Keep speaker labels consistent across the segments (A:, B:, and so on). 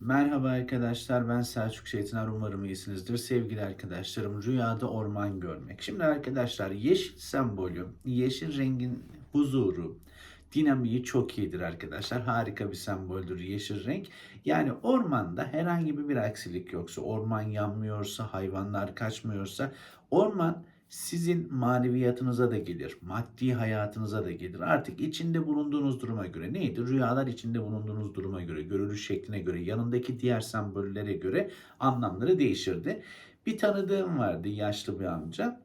A: Merhaba arkadaşlar ben Selçuk Şeytiner umarım iyisinizdir. Sevgili arkadaşlarım rüyada orman görmek. Şimdi arkadaşlar yeşil sembolü, yeşil rengin huzuru, dinamiği çok iyidir arkadaşlar. Harika bir semboldür yeşil renk. Yani ormanda herhangi bir aksilik yoksa, orman yanmıyorsa, hayvanlar kaçmıyorsa, orman sizin maneviyatınıza da gelir, maddi hayatınıza da gelir. Artık içinde bulunduğunuz duruma göre neydi? Rüyalar içinde bulunduğunuz duruma göre, görülüş şekline göre, yanındaki diğer sembollere göre anlamları değişirdi. Bir tanıdığım vardı yaşlı bir amca.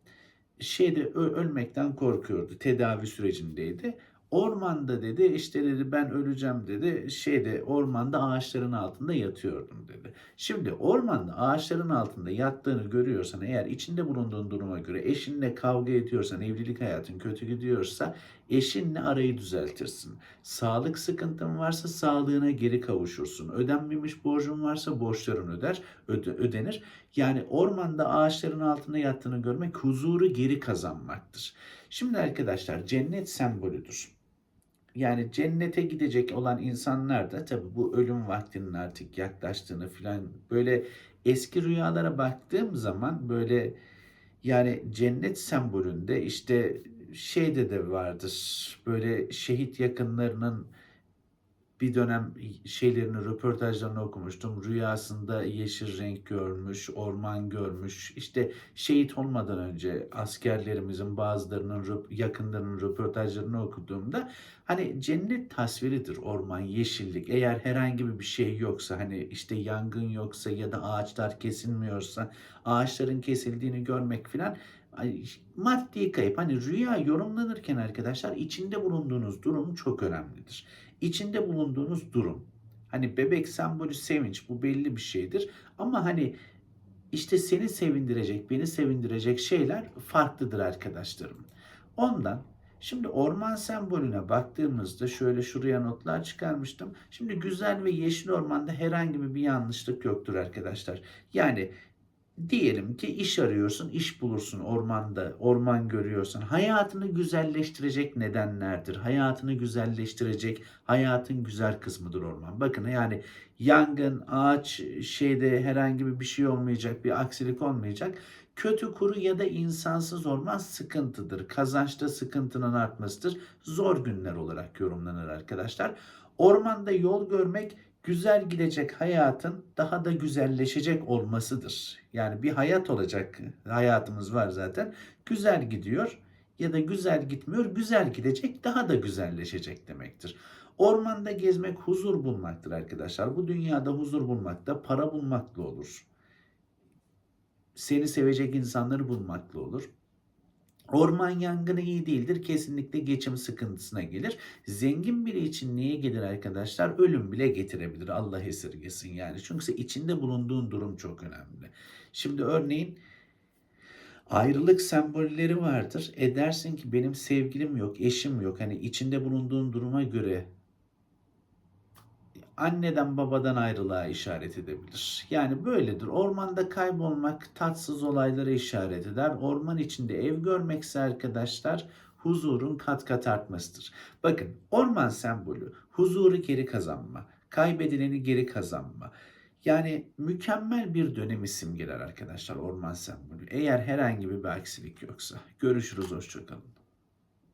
A: Şeyde ölmekten korkuyordu. Tedavi sürecindeydi. Ormanda dedi işte dedi ben öleceğim dedi. Şeyde ormanda ağaçların altında yatıyordum dedi. Şimdi ormanda ağaçların altında yattığını görüyorsan eğer içinde bulunduğun duruma göre eşinle kavga ediyorsan evlilik hayatın kötü gidiyorsa eşinle arayı düzeltirsin. Sağlık sıkıntın varsa sağlığına geri kavuşursun. Ödenmemiş borcun varsa borçların öder, öde- ödenir. Yani ormanda ağaçların altında yattığını görmek huzuru geri kazanmaktır. Şimdi arkadaşlar cennet sembolüdür. Yani cennete gidecek olan insanlar da tabii bu ölüm vaktinin artık yaklaştığını filan böyle eski rüyalara baktığım zaman böyle yani cennet sembolünde işte şeyde de vardır böyle şehit yakınlarının bir dönem şeylerini, röportajlarını okumuştum. Rüyasında yeşil renk görmüş, orman görmüş. İşte şehit olmadan önce askerlerimizin bazılarının yakınlarının röportajlarını okuduğumda hani cennet tasviridir orman, yeşillik. Eğer herhangi bir şey yoksa hani işte yangın yoksa ya da ağaçlar kesilmiyorsa ağaçların kesildiğini görmek filan maddi kayıp. Hani rüya yorumlanırken arkadaşlar içinde bulunduğunuz durum çok önemlidir içinde bulunduğunuz durum. Hani bebek sembolü sevinç bu belli bir şeydir. Ama hani işte seni sevindirecek, beni sevindirecek şeyler farklıdır arkadaşlarım. Ondan şimdi orman sembolüne baktığımızda şöyle şuraya notlar çıkarmıştım. Şimdi güzel ve yeşil ormanda herhangi bir yanlışlık yoktur arkadaşlar. Yani Diyelim ki iş arıyorsun, iş bulursun ormanda, orman görüyorsun. Hayatını güzelleştirecek nedenlerdir. Hayatını güzelleştirecek, hayatın güzel kısmıdır orman. Bakın yani yangın, ağaç, şeyde herhangi bir şey olmayacak, bir aksilik olmayacak. Kötü kuru ya da insansız orman sıkıntıdır. Kazançta sıkıntının artmasıdır. Zor günler olarak yorumlanır arkadaşlar. Ormanda yol görmek güzel gidecek hayatın daha da güzelleşecek olmasıdır. Yani bir hayat olacak hayatımız var zaten. Güzel gidiyor ya da güzel gitmiyor. Güzel gidecek daha da güzelleşecek demektir. Ormanda gezmek huzur bulmaktır arkadaşlar. Bu dünyada huzur bulmak da para bulmakla olur. Seni sevecek insanları bulmakla olur. Orman yangını iyi değildir. Kesinlikle geçim sıkıntısına gelir. Zengin biri için niye gelir arkadaşlar? Ölüm bile getirebilir. Allah esirgesin yani. Çünkü içinde bulunduğun durum çok önemli. Şimdi örneğin ayrılık sembolleri vardır. Edersin ki benim sevgilim yok, eşim yok. Hani içinde bulunduğun duruma göre anneden babadan ayrılığa işaret edebilir. Yani böyledir. Ormanda kaybolmak tatsız olaylara işaret eder. Orman içinde ev görmekse arkadaşlar huzurun kat kat artmasıdır. Bakın orman sembolü huzuru geri kazanma, kaybedileni geri kazanma. Yani mükemmel bir dönemi simgeler arkadaşlar orman sembolü. Eğer herhangi bir aksilik yoksa. Görüşürüz, hoşçakalın.